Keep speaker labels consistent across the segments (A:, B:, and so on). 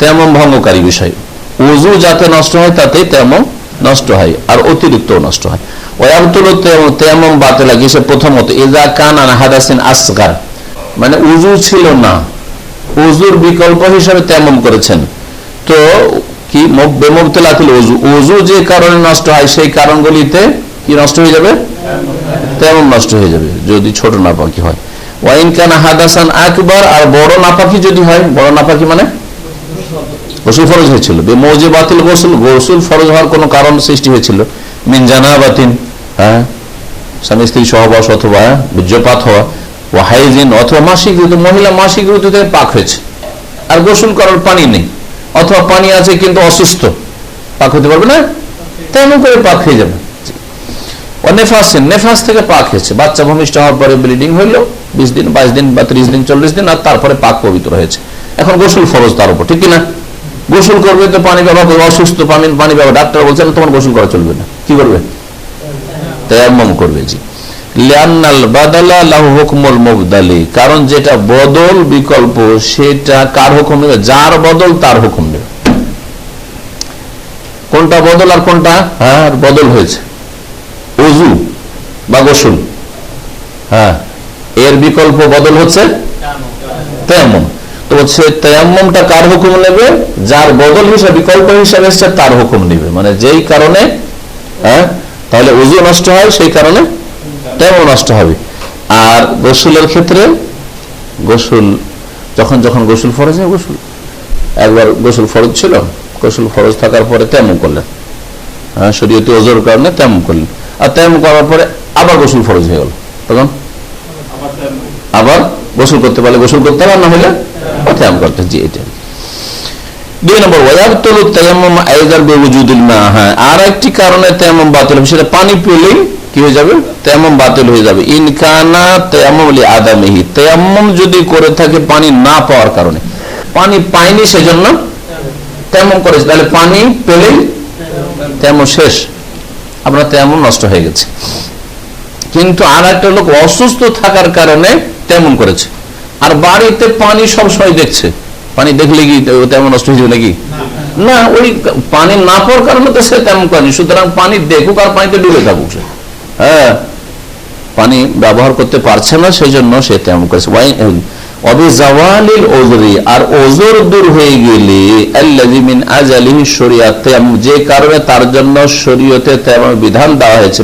A: তেমন ভঙ্গকারী বিষয়। উজু যাতে নষ্ট হয়, তাতে তেমন নষ্ট হয়, আর অতিরিক্ত নষ্ট হয়। ওয়াবতুল তেমন বাতে লাগিয়েছে প্রথমত এজা কান হাদাসিন আসগার। মানে উজু ছিল না। উজুর বিকল্প হিসাবে তেমন করেছেন। তো কি বেমবতলাতুল উজু। উজু যে কারণে নষ্ট হয়, সেই কারণগুলিতে কি নষ্ট হয়ে যাবে? তেমন নষ্ট হয়ে যাবে, যদি ছোট নাপাকি হয়। ওয়াইন কান হাদাসান আকবর, আর বড় নাপাকি যদি হয়, বড় নাপাকি মানে? গোসল ফরজ হয়েছিল। মৌজে বাতিল গোসল গোসল ফরজ হওয়ার কোনো কারণ সৃষ্টি হয়েছিল। মিন জানা বাতিন হ্যাঁ? স্বামী, স্ত্রী, সহবাস অথবা বীর্যপাত হওয়া ও হাইজিন, অথবা মাসিক ঋতু, মহিলা মাসিক ঋতু থেকে পাক হয়েছে। আর গোসল করার পানি নেই। অথবা পানি আছে কিন্তু অসুস্থ। পাক হতে পারবে না? তেমন করে পাক হয়ে যাবে। নেফাস থেকে পাক হয়েছে। বাচ্চা ভূমিষ্ঠ হওয়ার পরে ব্লিডিং হইল, বিশ দিন, বাইশ দিন বা ত্রিশ দিন, চল্লিশ দিন, আর তারপরে পাক পবিত্র হয়েছে। এখন গোসল ফরজ তার উপর, ঠিক কিনা? গোসল করবে তো পানি ব্যবহার করবে অসুস্থ পানি পানি ব্যবহার ডাক্তার বলছেন তোমার গোসল করা চলবে না। কি করবে? তেয়াম্মম করবে, জি। কারণ যেটা বদল বিকল্প, সেটা কার হুকুম নেবে? যার বদল তার হুকুম নেবে। কোনটা বদল আর কোনটা? হ্যাঁ বদল হয়েছে। উজু বা গোসল। হ্যাঁ এর বিকল্প বদল হচ্ছে? তেমন হচ্ছে তেয়াম্মমটা কার হুকুম নেবে? যার বদল হিসাবে বিকল্প হিসাবে এসছে তার হুকুম নেবে। মানে যেই কারণে হ্যাঁ তাহলে উজু নষ্ট হয় সেই কারণে তেমন নষ্ট হবে। আর গোসলের ক্ষেত্রে গোসল যখন যখন গোসল ফরজ হয় গোসল। একবার গোসল ফরজ ছিল গোসল ফরজ থাকার পরে তেমন করলেন। হ্যাঁ শরীয়তে ওজোর কারণে তেমন করলেন। আর তেমন করার পরে আবার গোসল ফরজ হয়ে গেল। তখন? আবার গোসল করতে পারলে গোসল করতে পারে না হলে তেমন করতে জি, এটা। দুই নম্বর ওয়াজাবতুল তায়াম্মুম মা হ্যাঁ আর একটি কারণে বাতিল হবে, সেটা পানি পেলেই কি হয়ে যাবে? বাতিল হয়ে যাবে। আদামিহি যদি করে থাকে পানি না পাওয়ার কারণে। পানি পায়নি সেজন্য তেমন করেছে, তাহলে পানি পেলেই তেমন শেষ। আপনার তেমন নষ্ট হয়ে গেছে। কিন্তু আর একটা লোক অসুস্থ থাকার কারণে তেমন করেছে। আর বাড়িতে পানি সবসময় দেখছে। পানি দেখলে কি তেমন নষ্ট হয়ে যাবে নাকি? না, ওই পানি না পাওয়ার কারণে তো সে তেমন করেনি সুতরাং পানি দেখুক আর পানিতে ডুবে থাকুক সে। হ্যাঁ পানি ব্যবহার করতে পারছে না সেই জন্য সে তেমন করেছে। তার জন্য শরীয়তে তেমন বিধান দেওয়া হয়েছে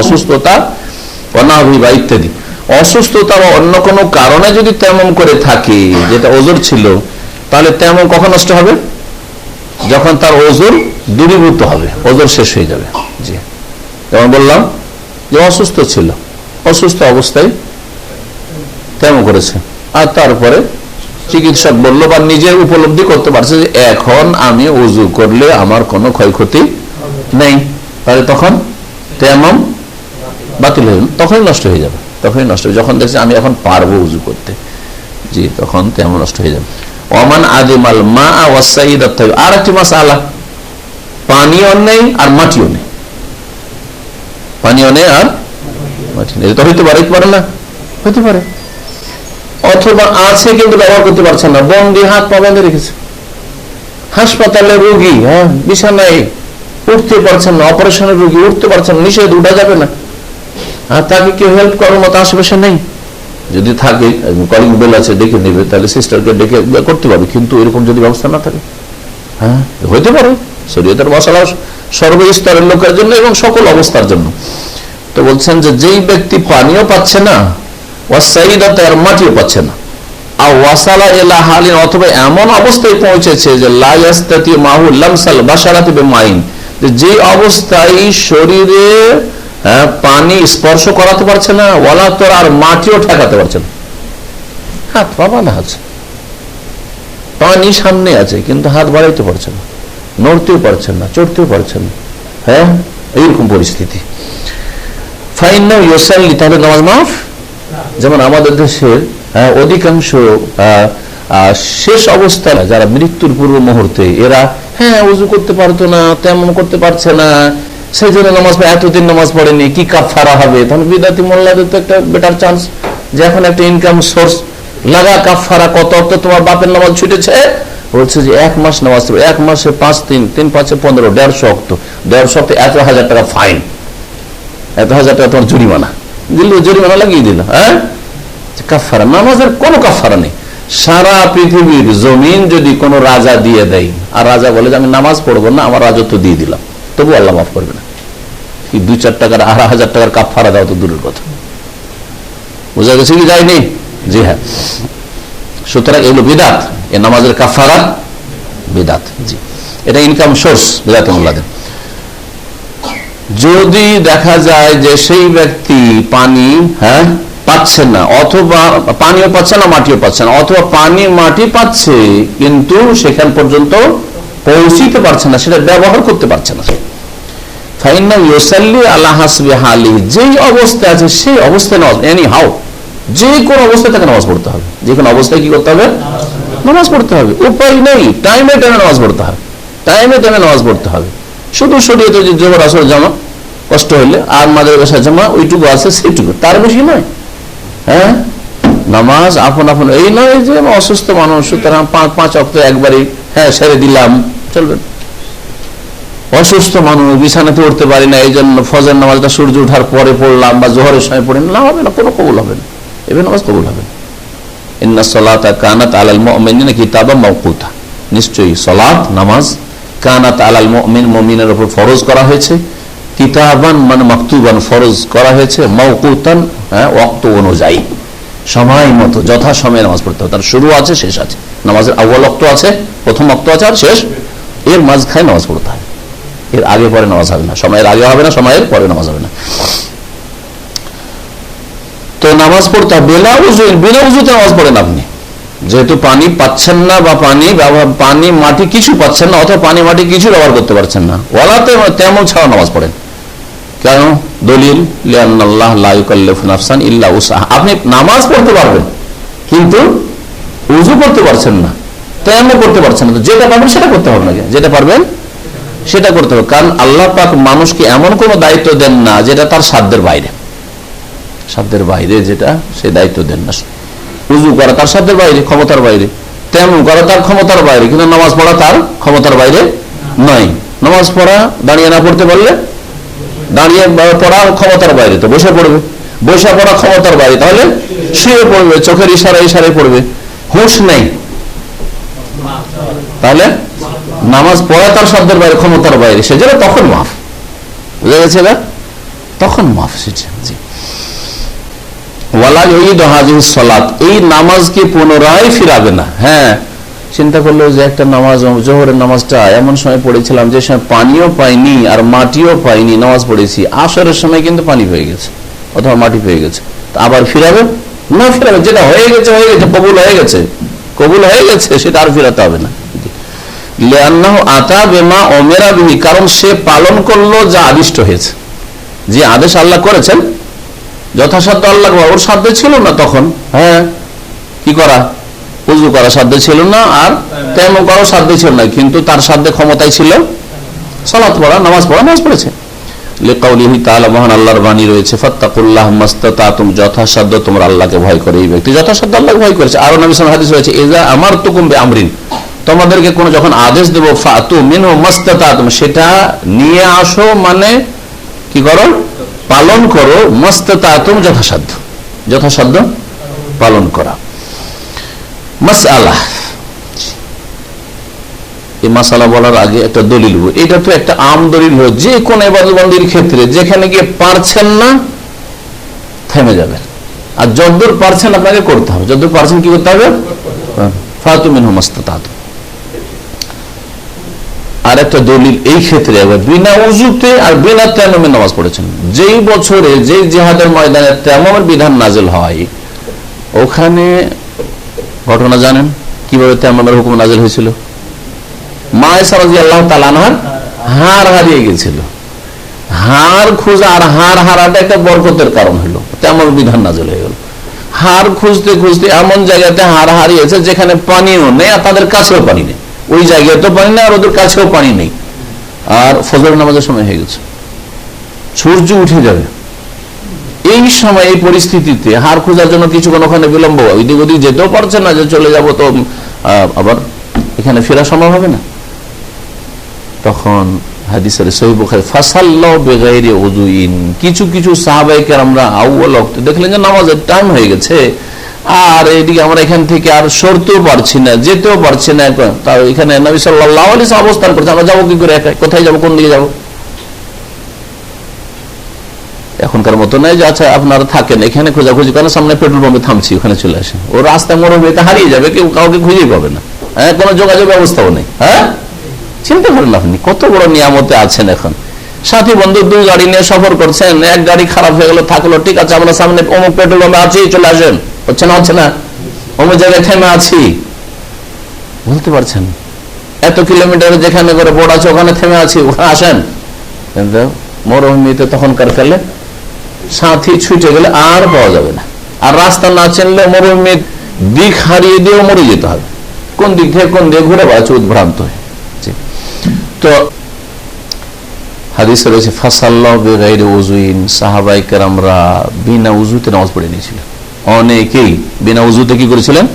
A: অসুস্থতা অনাভিবা ইত্যাদি। অসুস্থতা বা অন্য কোনো কারণে যদি তেমন করে থাকে, যেটা ওজোর ছিল, তাহলে তেমন কখন নষ্ট হবে? যখন তার ওজোর দূরীভূত হবে, ওজোর শেষ হয়ে যাবে। জি। যেমন বললাম যে অসুস্থ ছিল, অসুস্থ অবস্থায় তেমন করেছে। আর তারপরে চিকিৎসক বলল বা নিজে উপলব্ধি করতে পারছে যে এখন আমি উজু করলে আমার কোনো ক্ষয়ক্ষতি নেই। তাহলে তখন তেমন বাতিল হয়ে তখনই নষ্ট হয়ে যাবে। তখনই নষ্ট যখন দেখছি আমি এখন পারব উজু করতে জি তখন তেমন নষ্ট হয়ে যাবে। ওমান আদিমাল মা ওয়াসাইদ আর একটি মাস আলা পানিও নেই আর মাটিও নেই। পানিও নেই আর মাটি নেই। এটা হইতে পারে পারে না? হইতে পারে। অথবা আছে কিন্তু ব্যবহার করতে পারছে না। বন্দি হাত পা বেঁধে রেখেছে। হাসপাতালে রোগী হ্যাঁ বিছানায় উঠতে পারছেন না অপারেশনের রোগী উঠতে পারছেন নিষেধ উঠা যাবে না। আর তাকে কেউ হেল্প করার মতো আশেপাশে নেই। যদি থাকে কলিং বেল আছে ডেকে নেবে তাহলে সিস্টারকে ডেকে করতে পারবে কিন্তু এরকম যদি ব্যবস্থা না থাকে? হ্যাঁ হইতে পারে। শরীয়তের মশলা সর্বস্তরের লোকের জন্য এবং সকল অবস্থার জন্য। তো বলছেন যে যেই ব্যক্তি পানিও পাচ্ছে না ওয়াসাইদাতে আর মাটিও পাচ্ছে না আর ওয়াসালা এলা হালিন অথবা এমন অবস্থায় পৌঁছেছে যে লাইয়াস্তাতি মাহু লামসাল বাসারাতে মাইন যে অবস্থায় শরীরে হ্যাঁ, পানি স্পর্শ করাতে পারছে না ওয়ালা তোর আর মাটিও ঠেকাতে পারছে না। হাত পা বাঁধা আছে। পানি সামনে আছে কিন্তু হাত বাড়াইতে পারছে না নড়তেও পারছেন না চড়তেও পারছেন না। হ্যাঁ এইরকম পরিস্থিতি। তাহলে নামাজ মাফ? যেমন আমাদের দেশের হ্যাঁ, অধিকাংশ শেষ অবস্থায় যারা মৃত্যুর পূর্ব মুহূর্তে এরা হ্যাঁ উজু করতে পারতো না তেমন করতে পারছে না সেই জন্য নামাজ এতদিন নামাজ পড়েনি, কি কাফারা হবে? তাহলে বিদাতি মোল্লাদের তো একটা বেটার চান্স যে এখন একটা ইনকাম সোর্স লাগা কাফারা কত তো তোমার বাপের নামাজ ছুটেছে? বলছে যে এক মাস নামাজ এক মাসে পাঁচ তিন তিন পাঁচে পনেরো, দেড়শো অক্ত দেড়শো অক্ত এত হাজার টাকা ফাইন এত হাজার টাকা তোমার জরিমানা। দিল, জরিমানা লাগিয়ে দিল হ্যাঁ? কাফারা নামাজের কোনো কাফারা নেই। সারা পৃথিবীর জমিন যদি কোনো রাজা দিয়ে দেয়, আর রাজা বলে যে আমি নামাজ পড়ব না, আমার রাজত্ব দিয়ে দিলাম। তবু আল্লাহ মাফ করবে কি দুই চার টাকার আড়াই হাজার টাকার কাফারা দাও তো দূরের কথা। বোঝা গেছে কি যায়নি জি হ্যাঁ। সুতরাং এগুলো বিদাত। এ নামাজের কাফারা বিদাত। জি। এটা ইনকাম সোর্স বিদাত যদি দেখা যায় যে সেই ব্যক্তি পানি হ্যাঁ পাচ্ছে না, অথবা পানিও পাচ্ছে না, মাটিও পাচ্ছে না, অথবা পানি, মাটি পাচ্ছে, কিন্তু সেখান পর্যন্ত পৌঁছিতে পারছে না, সেটা ব্যবহার করতে পারছে না যেই অবস্থায় আছে সেই অবস্থায় নামাজ এনি হাও যে কোনো অবস্থায় তাকে নামাজ পড়তে হবে। যে কোনো অবস্থায় কি করতে হবে? নামাজ পড়তে হবে। উপায় নেই টাইমে টাইমে নামাজ পড়তে হবে। টাইমে টাইমে নামাজ পড়তে হবে। শুধু আসর জামা, কষ্ট হইলে, আর মাদের বাসা জামা ওইটুকু আছে, সেইটুকু। তার বেশি নয়। হ্যাঁ? নামাজ আপন আপন, এই নয় যে অসুস্থ মানুষ, সুতরাং পাঁচ পাঁচ অক্ট একবারই হ্যাঁ সেরে দিলাম, চলবে না। অসুস্থ মানুষ, বিছানাতে উঠতে পারি না এই জন্য ফজর নামাজটা সূর্য ওঠার পরে পড়লাম বা জোহরের সময় পড়ি না, হবে না, কোনো কবুল হবে না। এবার নামাজ কবুল হবে না। সলাতা কানাত আলাল মুমিনিনা কিতাবা মাওকুতা। নিশ্চয়ই সলাত, নামাজ কানাত আলাল মুমিন, মুমিনের উপর ফরজ করা হয়েছে। কিতাবান মানে মাকতুবান ফরজ করা হয়েছে, মাওকুতান হ্যাঁ ওয়াক্ত অনুযায়ী। সময় মতো, যথা সময়ে নামাজ পড়তে হবে। তার শুরু আছে, শেষ আছে। নামাজের আউ্বাল অক্ত আছে, প্রথম অক্ত আছে আর শেষ। এর মাঝখানে নামাজ পড়তে হবে। এর আগে পরে নামাজ হবে না। সময়ের আগে হবে না, সময়ের পরে নামাজ হবে না। তো নামাজ পড়তে বেলা উজু বিনা উজুতে নামাজ পড়েন আপনি। যেহেতু পানি পাচ্ছেন না বা পানি পানি মাটি কিছু পাচ্ছেন না, অথবা পানি মাটি কিছু ব্যবহার করতে পারছেন না। ওলাতে তেমন ছাড়া নামাজ পড়েন। কেন? দলিল ইল্লা উসাহা আপনি নামাজ পড়তে পারবেন, কিন্তু উজু করতে পারছেন না। তেমন করতে পারছেন না। যেটা পারবেন সেটা করতে হবে না। যেটা পারবেন সেটা করতে হবে। কারণ আল্লাহ পাক মানুষকে এমন কোনো দায়িত্ব দেন না যেটা তার সাধ্যের বাইরে। সাধ্যের বাইরে যেটা সে দায়িত্ব দেন না। উজু করা তার সাধ্যের বাইরে, ক্ষমতার বাইরে। তেমন করা তার ক্ষমতার বাইরে, কিন্তু নামাজ পড়া তার ক্ষমতার বাইরে নয়। নামাজ পড়া, দাঁড়িয়ে না পড়তে পারলে দাঁড়িয়ে পড়া ক্ষমতার বাইরে, তো বসে পড়বে। বসে পড়া ক্ষমতার বাইরে, তাহলে শুয়ে পড়বে, চোখের ইশারা ইশারায় পড়বে। হুঁশ নেই। তাহলে নামাজ পড়া তার শব্দের বাইরে, ক্ষমতার বাইরে। সেজন্য তখন মাফ। বুঝা গেছে না তখন মাফ সেটা জি। ওয়ালা ইউদ হাজির সলাত। এই নামাজকে পুনরায় ফিরাবে না? হ্যাঁ। চিন্তা করল যে একটা নামাজ, জোহরের নামাজটা এমন সময় পড়েছিলাম যে সময় পানিও পাইনি আর মাটিও পাইনি। নামাজ পড়েছি। আসরের সময় কিন্তু পানি হয়ে গেছে অথবা মাটি হয়ে গেছে। আবার ফিরাবে? না ফিরাবে। যেটা হয়ে গেছে হয়ে গেছে, কবুল হয়ে গেছে। কবুল হয়ে গেছে, সেটা আর ফিরাতে হবে না। কারণ সে পালন করল যা আদিষ্ট হয়েছে। যে আদেশ আল্লাহ করেছেন, যথাসাধ্য আল্লাহ ওর সাধ্য ছিল না তখন। হ্যাঁ কি করা? উজু করা সাধ্য ছিল না আর তেমন করার সাধ্য ছিল না, কিন্তু তার সাধ্যে ক্ষমতায় ছিল। সালাত পড়া, নামাজ পড়া, নামাজ পড়েছে। লিকাউলিহি মহান আল্লাহর রয়েছে যথাসাধ্য আল্লাহকে ভয় করে। এই ব্যক্তি যথাসাধ্য আল্লাহকে ভয় করেছে। আর নবী সাল্লাল্লাহু হাদিস রয়েছে তোমাদেরকে কোন যখন আদেশ দেবো ফাতু মিনহু মাস্তাতাতুম সেটা নিয়ে আসো মানে কি করো? পালন করো। মস্তাতুম যথাসাধ্য। যথাসাধ্য পালন করা। মাসআলা এই মাসালা বলার আগে একটা দলিল এটা তো একটা আম দলিল হলো যে কোন এবাদবন্দির ক্ষেত্রে যেখানে গিয়ে পারছেন না থেমে যাবেন। আর যদ্দূর পারছেন আপনাকে করতে হবে। যদ্দূর পারছেন কি করতে হবে? ফাতুমিন হমাস্তাত আর একটা দলিল এই ক্ষেত্রে বিনা উজুতে আর বিনা তেমমের নামাজ পড়েছেন। যেই বছরে যেই জেহাদের ময়দানে তেমমের বিধান নাজেল হয়, ওখানে ঘটনা জানেন? কীভাবে তেমমের হুকুম নাজেল হয়েছিল? আল্লাহ তালানহার হার হারিয়ে গেছিল। আর হার হারাটা একটা কারণ তেমন বিধান নাজল হয়ে গেল। খুঁজতে খুঁজতে এমন জায়গাতে হার হারিয়েছে যেখানে পানিও নেই আর তাদের কাছেও পানি নেই। ওই জায়গায় তো পানি নেই আর ওদের কাছেও পানি নেই। আর ফজর নামাজের সময় হয়ে গেছে। সূর্য উঠে যাবে। এই সময়, এই পরিস্থিতিতে হার খোঁজার জন্য কিছুক্ষণ ওখানে বিলম্ব ওইদিক ওদিক যেতেও পারছে না যে চলে যাব তো আবার এখানে ফেরা সম্ভব হবে না। তখন হাদিসের সহিবুখারি ফাসাল্লাহ বেগাইরে উজুইন কিছু কিছু সাহাবাইকার আমরা আউ্ল দেখলেন যে নামাজের টাইম হয়ে গেছে। আর এইদিকে আমরা এখান থেকে আর সরতেও পারছি না, যেতেও পারছি না এখন। তাও এখানে নবী সাল্লাহ আলী অবস্থান করছে, আমরা যাব কি করে কোথায় যাব, কোন দিকে যাব? এখনকার মতো নয় যে আচ্ছা আপনারা থাকেন, এখানে খোঁজাখুঁজি করেন, সামনে পেট্রোল পাম্পে থামছি, ওখানে চলে আসেন। ও রাস্তায় মরুভূমিতে হারিয়ে যাবে, কেউ কাউকে খুঁজেই পাবে না। হ্যাঁ কোনো যোগাযোগ ব্যবস্থাও নেই। হ্যাঁ? চিন্তা করেন আপনি, কত বড় নিয়ামতে আছেন এখন। সাথী বন্ধু, দুই গাড়ি নিয়ে সফর করছেন। এক গাড়ি খারাপ হয়ে গেল, থাকল। ঠিক আছে, আমরা সামনে অমুক পেট্রোল পাম্পে আছি, চলে আসেন। হচ্ছে না হচ্ছে না? অমুক জায়গায় থেমে আছি। বলতে পারছেন? এত কিলোমিটার যেখানে করে বোর্ড আছে, ওখানে থেমে আছি, ওখানে আসেন। কিন্তু মরুভূমিতে তখনকার কালে সাথী ছুটে গেলে আর পাওয়া যাবে না। আর রাস্তা না চিনলে মরুভূমির দিক হারিয়ে দিয়েও মরে যেতে হবে। কোন দিক থেকে কোন দিকে ঘুরে বেড়াচ্ছে উদ্ভ্রান্ত হয়ে। তো হাদিসে রয়েছে, ফাসাল্লাহ সাহাবাই কেরামরা বিনা উজুতে নামাজ পড়ে নিয়েছিলেন অনেকেই বিনা উজুতে কি করেছিলেন?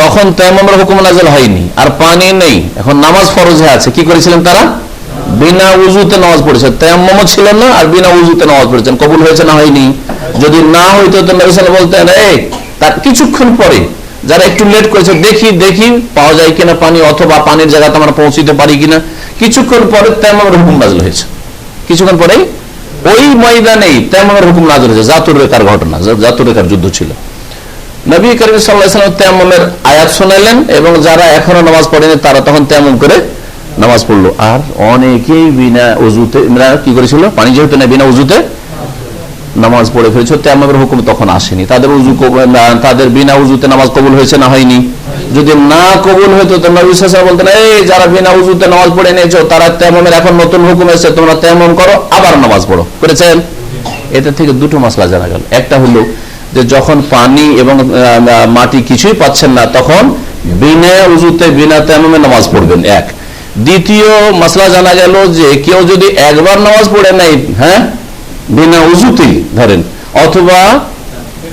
A: তখন তেমন হুকুম নাজল হয়নি, আর পানি নেই। এখন নামাজ ফরজ আছে, কি করেছিলেন তারা? বিনা উজুতে নামাজ পড়েছে। তেমন ছিলেন না, আর বিনা উজুতে নামাজ পড়েছেন। কবুল হয়েছে না হয়নি? যদি না হইতো, তো নবিসাল বলতেন, এই, তার কিছুক্ষণ পরে যারা একটু লেট করেছে, দেখি দেখি, পাওয়া যায় কিনা পানি, অথবা পানির জায়গাতে আমরা পৌঁছিতে পারি কিনা। কিছুক্ষণ পরে তেমন হুকুম নাজল হয়েছে। কিছুক্ষণ পরেই ওই ময়দানেই তেমন হুকুম নাজল হয়েছে, জাতুর রেখার ঘটনা জাতুর রেখার যুদ্ধ ছিল। নবী করিম সাল্লাহাম তেমনের আয়াত শোনালেন এবং যারা এখনও নামাজ পড়েনি, তারা তখন তেমন করে নামাজ পড়ল। আর অনেকেই বিনা উজুতে কি করেছিল? পানি যেহেতু না বিনা উজুতে নামাজ পড়ে ফেলেছ তেমন হুকুম তখন আসেনি। তাদের উজু তাদের বিনা উজুতে নামাজ কবুল হয়েছে না হয়নি। যদি না কবুল হইতো তো নবী বলতেন এই, যারা বিনা উজুতে নামাজ পড়ে নিয়েছো তারা তেমনের এখন নতুন হুকুম এসেছে, তোমরা তেমন করো, আবার নামাজ পড়ো। করেছেন? এটা থেকে দুটো মশলা জানা গেল। একটা হলো যে, যখন পানি এবং মাটি কিছুই পাচ্ছেন না, তখন বিনা উজুতে, বিনা তেমনে নামাজ পড়বেন, এক। দ্বিতীয় মশলা জানা গেল যে, কেউ যদি একবার নামাজ পড়ে নাই হ্যাঁ বিনা উজুতেই ধরেন। অথবা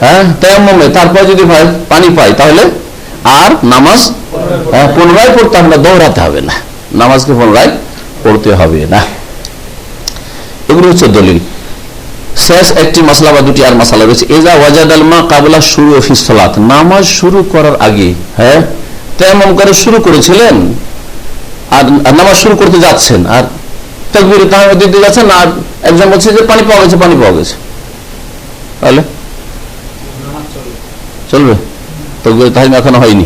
A: হ্যাঁ তেমনে তারপর যদি পানি পাই তাহলে আর নামাজ পুনরায় পড়তে আমরা দৌড়াতে হবে না। নামাজকে পুনরায় পড়তে হবে না। এগুলো হচ্ছে দলিল। শেষ একটি মশলা বা দুটি আর মশলা রয়েছে। এজা ওয়াজাদ আলমা কাবলা শুরু অফিসলাত নামাজ শুরু করার আগে হ্যাঁ তেমন করে শুরু করেছিলেন আর নামাজ শুরু করতে যাচ্ছেন, আর তকবির তাহলে দিতে যাচ্ছেন আর একজন বলছে যে পানি পাওয়া গেছে, পানি পাওয়া গেছে। তাহলে? চলবে। তকবির এখনও হয়নি।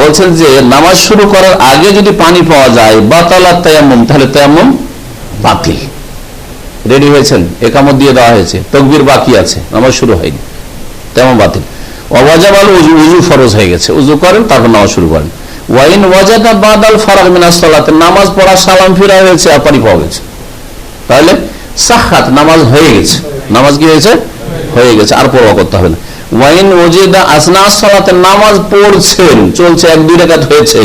A: বলছেন যে নামাজ শুরু করার আগে যদি পানি পাওয়া যায়, বাতালা তেয়াম্মম, তাহলে তেয়াম্মম বাতিল। রেডি হয়েছেন, একামত দিয়ে দেওয়া হয়েছে, তকবির বাকি আছে, নামাজ শুরু হয়নি তেমন বাতিল। অবাজাবাল উজু উজু ফরজ হয়ে গেছে উজু করেন, তারপর নামাজ শুরু করেন। ওয়াইন ওয়াজাদা বাদাল ফারাগ মিনাসলাতে নামাজ পড়া সালাম ফিরা হয়েছে পাওয়া গেছে। তাহলে নামাজ হয়ে গেছে। নামাজ কি হয়েছে? হয়ে গেছে, আর পড়া করতে হবে না। ওয়াইন ওজেদা সালাতে, নামাজ পড়ছেন, চলছে এক, দুই রেখাত হয়েছে,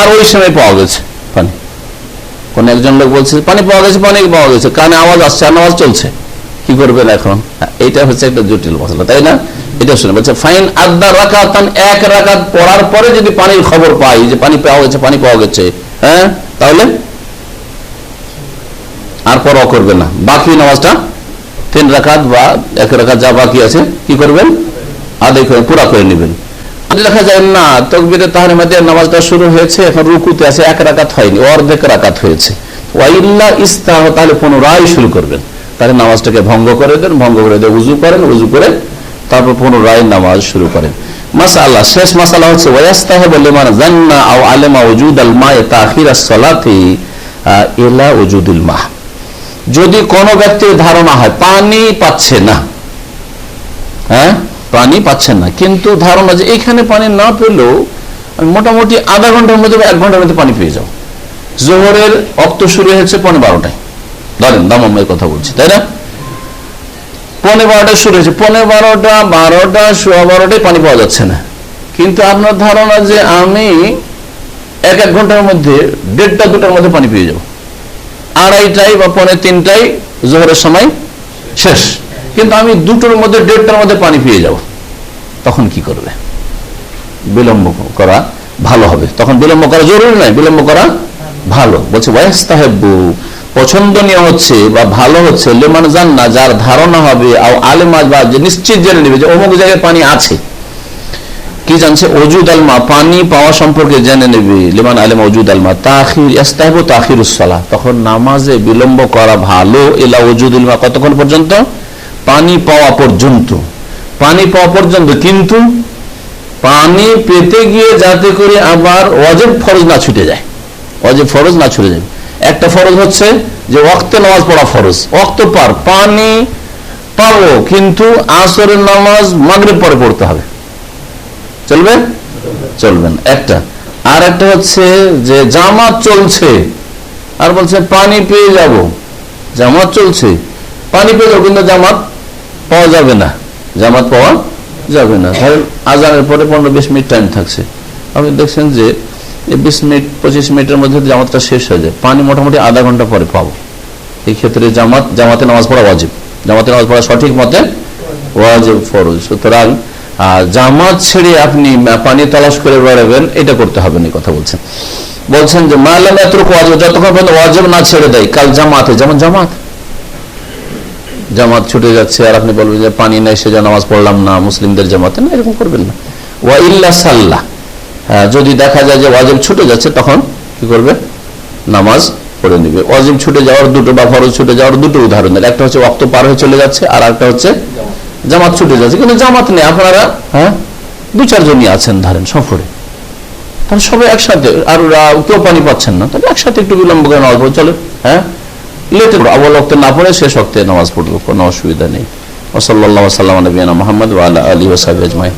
A: আর ওই সময় পাওয়া গেছে, পানি। কোন একজন লোক বলছে, পানি পাওয়া গেছে, পানি পাওয়া গেছে, কানে আওয়াজ আসছে, আর নামাজ চলছে। কি করবেন এখন? এটা হচ্ছে একটা জটিল মশলা, তাই না? এটা শুনে বলছে, ফাইন আদা রাকাতান, এক রাকাত পড়ার পরে যদি পানির খবর পাই, যে পানি পাওয়া গেছে, পানি পাওয়া গেছে হ্যাঁ? তাহলে? আর পরও করবে না। বাকি নামাজটা তিন রাকাত বা এক রাকাত যা বাকি আছে, কি করবেন? আদায় করে, পুরা করে নেবেন। লেখা যায় না, তকবিরে তাহলে মধ্যে নামাজটা শুরু হয়েছে, এখন রুকুতে আছে, এক রাকাত হয়নি, অর্ধেক রাকাত হয়েছে। ওয়াইল্লা ইস্তাহ, তাহলে পুনরায় শুরু করবেন। তাহলে নামাজটাকে ভঙ্গ করে দেন, ভঙ্গ করে দিয়ে উজু করেন উজু করে তারপর পুনরায় নামাজ শুরু করেন। মাসাল্লাহ, শেষ মাসালা হচ্ছে, ওয়াস্তাহেব লিমান জান্না আও আলেমা ওজুদ আল মা তাখির সালাতি ইলা ওজুদুল মাহ। যদি কোন ব্যক্তির ধারণা হয়, পানি পাচ্ছে না। হ্যাঁ? পানি পাচ্ছেন না। কিন্তু ধারণা যে এখানে পানি না পেলেও, মোটামুটি আধা ঘণ্টার মধ্যে বা এক ঘণ্টার মধ্যে পানি পেয়ে যাও। জোহরের অক্ত শুরু হয়েছে পনেরো বারোটায়। ধরেন দামের কথা বলছি, তাই না? পনে বারোটায় শুরু হয়েছে। পনে বারোটা বারোটা সোয়া বারোটায় পানি পাওয়া যাচ্ছে না। কিন্তু আপনার ধারণা যে আমি এক এক ঘণ্টার মধ্যে, দেড়টা দুটার মধ্যে পানি পেয়ে যাব। আড়াইটাই বা পনে তিনটাই জোহরের সময় শেষ। কিন্তু আমি দুটোর মধ্যে, দেড়টার মধ্যে পানি পেয়ে যাব। তখন কি করবে? বিলম্ব করা ভালো হবে। তখন বিলম্ব করা জরুরি নয়, বিলম্ব করা ভালো। বলছে ওয়াস্তাহেব্বু পছন্দনীয় হচ্ছে বা ভালো হচ্ছে লেমান জান না, যার ধারণা হবে আও আলেমাজ বা যে নিশ্চিত জেনে নেবে যে অমুক জায়গায় পানি আছে। কি জানছে? অজুদ আলমা, পানি পাওয়া সম্পর্কে জেনে নেবে। লিমান আলম অজুদ আলমা, তাখির ইস্তাহেব তাখির উসালা তখন নামাজে বিলম্ব করা ভালো এলা অজুদ আলমা কতক্ষণ পর্যন্ত? পানি পাওয়া পর্যন্ত। পানি পাওয়া পর্যন্ত কিন্তু পানি পেতে গিয়ে যাতে করে আবার অজেব ফরজ না ছুটে যায়। অজেব ফরজ না ছুটে যায়। একটা ফরজ হচ্ছে যে ওক্তে নামাজ পড়া ফরজ। ওক্ত পার, পানি পাবো, কিন্তু আসরের নামাজ মাগরিব পরে পড়তে হবে। চলবে? চলবেন একটা। আর একটা হচ্ছে যে জামাত চলছে, আর বলছে পানি পেয়ে যাব। জামাত চলছে। পানি পেয়ে যাব, কিন্তু জামাত পাওয়া যাবে না। জামাত পাওয়া যাবে না। ধরেন আজানের পরে পনেরো বিশ মিনিট টাইম থাকছে। আপনি দেখছেন যে বিশ মিনিট, পঁচিশ মিনিটের মধ্যে জামাতটা শেষ হয়ে যায়। পানি মোটামুটি আধা ঘণ্টা পরে পাবো। এই ক্ষেত্রে জামাত, জামাতে নামাজ পড়া ওয়াজিব। জামাতে নামাজ পড়া সঠিক মতে ওয়াজিব, ফরজ। সুতরাং জামাত ছেড়ে আপনি পানি তালাশ করে বেড়াবেন এটা করতে হবে না কথা বলছেন। বলছেন যে মালাম ওয়াজিব, যতক্ষণ পর্যন্ত ওয়াজিব না ছেড়ে দেয়, কাল জামাতে যেমন জামাত। জামাত ছুটে যাচ্ছে, আর আপনি বলবেন যে, পানি নেই সে নামাজ পড়লাম না, মুসলিমদের জামাতে না, এরকম করবেন না। ওয়া ইল্লা সাল্লাহ যদি দেখা যায় যে ওয়াজিব ছুটে যাচ্ছে, তখন কি করবে? নামাজ পড়ে নিবে। ওয়াজিব ছুটে যাওয়ার দুটো বা ফরজ ছুটে যাওয়ার দুটো উদাহরণ একটা হচ্ছে অক্ত পার হয়ে চলে যাচ্ছে, আর একটা হচ্ছে জামাত ছুটে যাচ্ছে। কিন্তু জামাত নেই। আপনারা হ্যাঁ? দু চারজনই আছেন, ধরেন, সফরে। তাহলে সবাই একসাথে, আর কেউ পানি পাচ্ছেন না। তাহলে একসাথে একটু বিলম্ব করে নামাজ পড়ে চলে হ্যাঁ? লেটে আবল অক্তে না পড়ে শেষ অক্তে নামাজ পড়ব কোনো অসুবিধা নেই। ওসল্লাহ সাল্লাম নবীনা মোহাম্মদ আল্লাহ আলী ওসাহ আজমাই